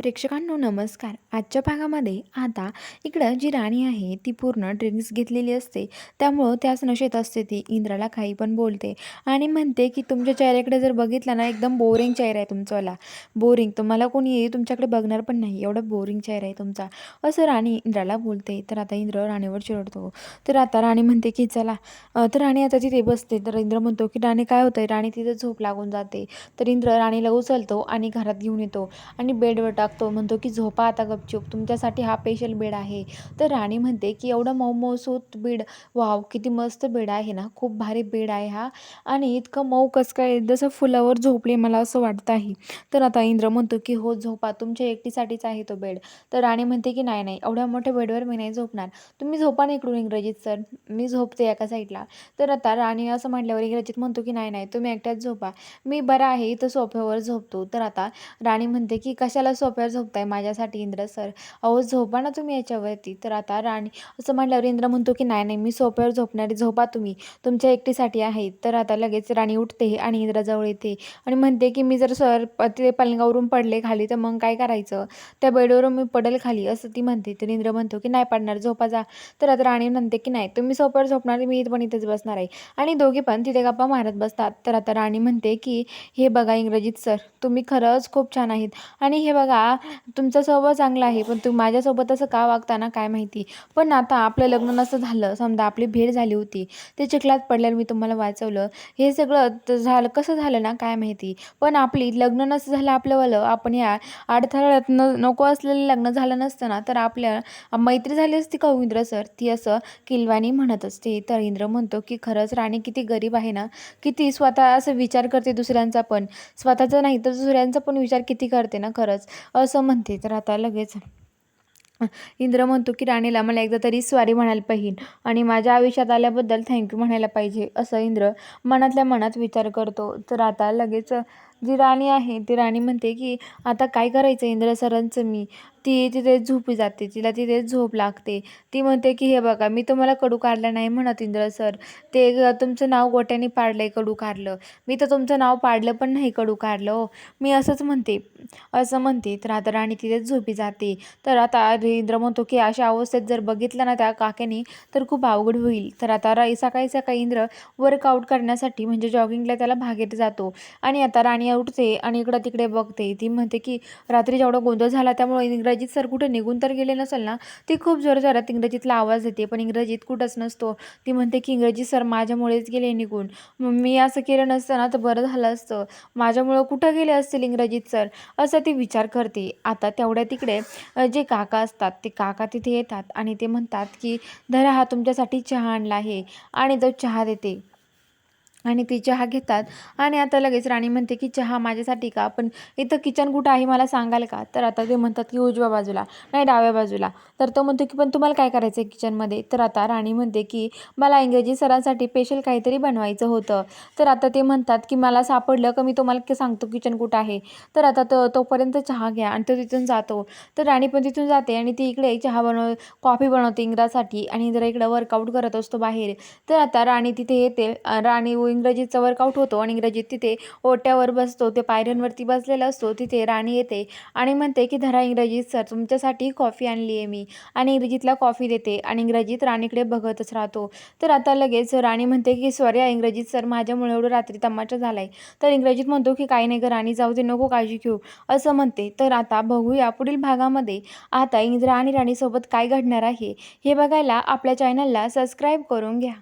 प्रेक्षकांनो नमस्कार. आजच्या भागामध्ये आता इकडं जी राणी आहे ती पूर्ण ड्रिंक्स घेतलेली असते. त्यामुळं त्याच नशेत असते ती. इंद्राला काही पण बोलते. आणि म्हणते की तुमच्या चेहऱ्याकडे जर बघितला ना एकदम बोरिंग चेहरा आहे तुमचावाला बोरिंग तुम्हाला कोणी तुमच्याकडे बघणार पण नाही. एवढा बोरिंग चेहरा आहे तुमचा. असं राणी इंद्राला बोलते. तर आता इंद्र राणीवर चिरडतो. तर आता राणी म्हणते की चला. तर राणी आता तिथे बसते. तर इंद्र म्हणतो की राणी काय होतंय? राणी तिथे झोप लागून जाते. तर इंद्र राणीला उचलतो आणि घरात घेऊन येतो. आणि बेडवर लागतो म्हणतो की झोपा आता गपचूप तुमच्यासाठी हा स्पेशल बेड आहे. तर राणी म्हणते की एवढं मऊ मऊसूत बेड वाव किती मस्त बेड आहे ना खूप भारी बेड आहे हा. आणि इतकं मऊ कसं काय जसं फुलावर झोपले मला असं वाटतं आहे. तर आता इंद्र म्हणतो की हो झोपा तुमच्या एकटीसाठीच आहे तो बेड तर राणी म्हणते की नाही नाही एवढ्या मोठ्या बेडवर मी नाही झोपणार. तुम्ही झोपा ना इकडून इंग्रजीत सर. मी झोपते एका साईडला तर आता राणी असं म्हटल्यावर इंग्रजीत म्हणतो की नाही नाही तुम्ही एकट्याच झोपा. मी बरा आहे इथं सोफ्यावर झोपतो. तर आता राणी म्हणते की कशाला सोफ्यावर झोपताय माझ्यासाठी इंद्र सर. अहो झोपा ना तुम्ही याच्यावरती. तर आता राणी असं म्हटल्यावर इंद्र म्हणतो की नाही नाही मी सोप्यावर झोपणारी झोपा तुम्ही. तुमच्या एकटीसाठी आहे. तर आता लगेच राणी उठते आणि इंद्राजवळ येते आणि म्हणते की मी जर सर ते पलंगावरून पडले खाली तर मग काय करायचं? त्या बेडवरून मी पडेल खाली असं ती म्हणते. तर इंद्र म्हणतो की नाही पडणार झोपा जा. तर आता राणी म्हणते की नाही तुम्ही सोप्यावर झोपणार मी पण इथेच बसणार आहे. आणि दोघे पण तिथे गप्पा मारत बसतात. तर आता राणी म्हणते की हे बघा इंग्रजीत सर तुम्ही खरंच खूप छान आहेत. आणि हे बघा तुमचा स्वभाव चांगला आहे पण तू माझ्यासोबत असं का वागता ना काय माहिती? पण आता आपलं लग्न नसं झालं समजा आपली भेट झाली होती ते चिखलात पडल्यावर मी तुम्हाला वाचवलं. हे सगळं झालं कसं झालं ना काय माहिती? पण आपली लग्न नसं झालं आपलंवालं आपण या अडथळ्यात न नको असलेलं लग्न झालं नसतं ना तर आपल्या मैत्री झाली असती का सर? ती असं किलवानी म्हणत असते. तर इंद्र म्हणतो की खरंच राणी किती गरीब आहे ना किती स्वतः असं विचार करते दुसऱ्यांचा पण. स्वतःचा नाही तर दुसऱ्यांचा पण विचार किती करते ना खरंच. असं म्हणते. तर आता लगेच इंद्र म्हणतो की राणीला मला एकदा तरी स्वारी म्हणायला पाहिजे आणि माझ्या आयुष्यात आल्याबद्दल थँक्यू म्हणायला पाहिजे असं इंद्र मनातल्या मनात विचार करतो. तर आता लगेच जी राणी आहे ती राणी म्हणते की आता काय करायचं इंद्र सरांचं मी? ती तिथे झोपी जाते तिला तिथे झोप लागते. ती म्हणते की हे बघा मी तुम्हाला कडू काढलं नाही म्हणत इंद्र सर. ते ग- तुमचं नाव गोट्याने पाडलं आहे कडू काढलं. मी तर तुमचं नाव पाडलं पण नाही कडू काढलं हो. मी असंच म्हणते असं म्हणते. तर आता राणी तिथेच झोपी जाते. तर आता इंद्र म्हणतो की अशा अवस्थेत जर बघितलं ना त्या काकेने तर खूप अवघड होईल. तर आता रा सकाळी सकाळी इंद्र वर्कआउट करण्यासाठी म्हणजे जॉगिंगला त्याला भागेत जातो. आणि आता राणी उठते आणि इकडं तिकडे बघते. ती म्हणते की रात्री जेवढा गोंधळ झाला त्यामुळे इंग्रजीत सर कुठे निघून तर गेले नसेल ना? ती खूप जोरजोरात इंग्रजीतला आवाज देते पण इंग्रजीत कुठंच नसतो. ती म्हणते की इंग्रजी सर माझ्यामुळेच गेले निघून. मग मी असं केलं नसतं ना तर बरं झालं असतं. माझ्यामुळं कुठं गेले असतील इंग्रजीत सर? असं ती विचार करते. आता तेवढ्या तिकडे जे काका असतात ते काका तिथे येतात आणि ते म्हणतात की धरा हा तुमच्यासाठी चहा आणला आहे. आणि तो चहा देते. आणि ती चहा घेतात. आणि आता लगेच राणी म्हणते की चहा माझ्यासाठी का? पण इथं किचन कुठं आहे मला सांगाल का? तर आता ते म्हणतात की उजव्या बाजूला नाही डाव्या बाजूला. तर तो म्हणतो की पण तुम्हाला काय करायचं आहे किचनमध्ये? तर आता राणी म्हणते की मला इंग्रजी सरांसाठी स्पेशल काहीतरी बनवायचं होतं. तर आता ते म्हणतात की मला सापडलं का? मी तुम्हाला सांगतो किचन कुठं आहे. तर आता तो तोपर्यंत चहा घ्या आणि तो तिथून जातो. तर राणी पण तिथून जाते आणि ती इकडे चहा बनव कॉफी बनवते इंग्रासाठी आणि जरा इकडं वर्कआउट करत असतो बाहेर. तर आता राणी तिथे येते. राणी इंग्रजीचा वर्कआउट होतो आणि इंग्रजीत तिथे ओट्यावर बसतो ते पायऱ्यांवरती बसलेला असतो तिथे राणी येते आणि म्हणते की धरा इंग्रजीत सर तुमच्यासाठी कॉफी आणली आहे मी. आणि इंग्रजीतला कॉफी देते आणि इंग्रजीत राणीकडे बघतच राहतो. तर आता लगेच राणी म्हणते की सॉरी इंग्रजीत सर माझ्यामुळे एवढं रात्री तमाचा झाला आहे तर इंग्रजीत म्हणतो की काही नाही ग राणी जाऊ दे नको काळजी घेऊ. असं म्हणते. तर आता बघूया पुढील भागामध्ये आता इंद्रा आणि राणीसोबत काय घडणार आहे हे बघायला आपल्या चॅनलला सबस्क्राईब करून घ्या.